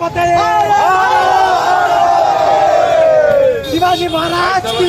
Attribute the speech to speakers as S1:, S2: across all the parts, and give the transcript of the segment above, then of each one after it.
S1: পথে শিবাজি মহারাজ কি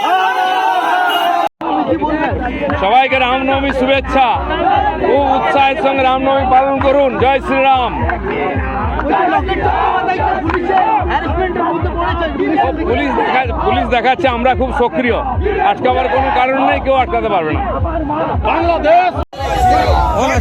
S2: সবাইকে রামনবমী শুভেচ্ছা। খুব উৎসাহের সঙ্গে রামনবমী পালন করুন। জয় শ্রীরাম। পুলিশ দেখা পুলিশ দেখাচ্ছে আমরা খুব সক্রিয়। আটকাবার কোনো কারণ নেই কেউ আটকাতে পারবে না।
S1: চলছে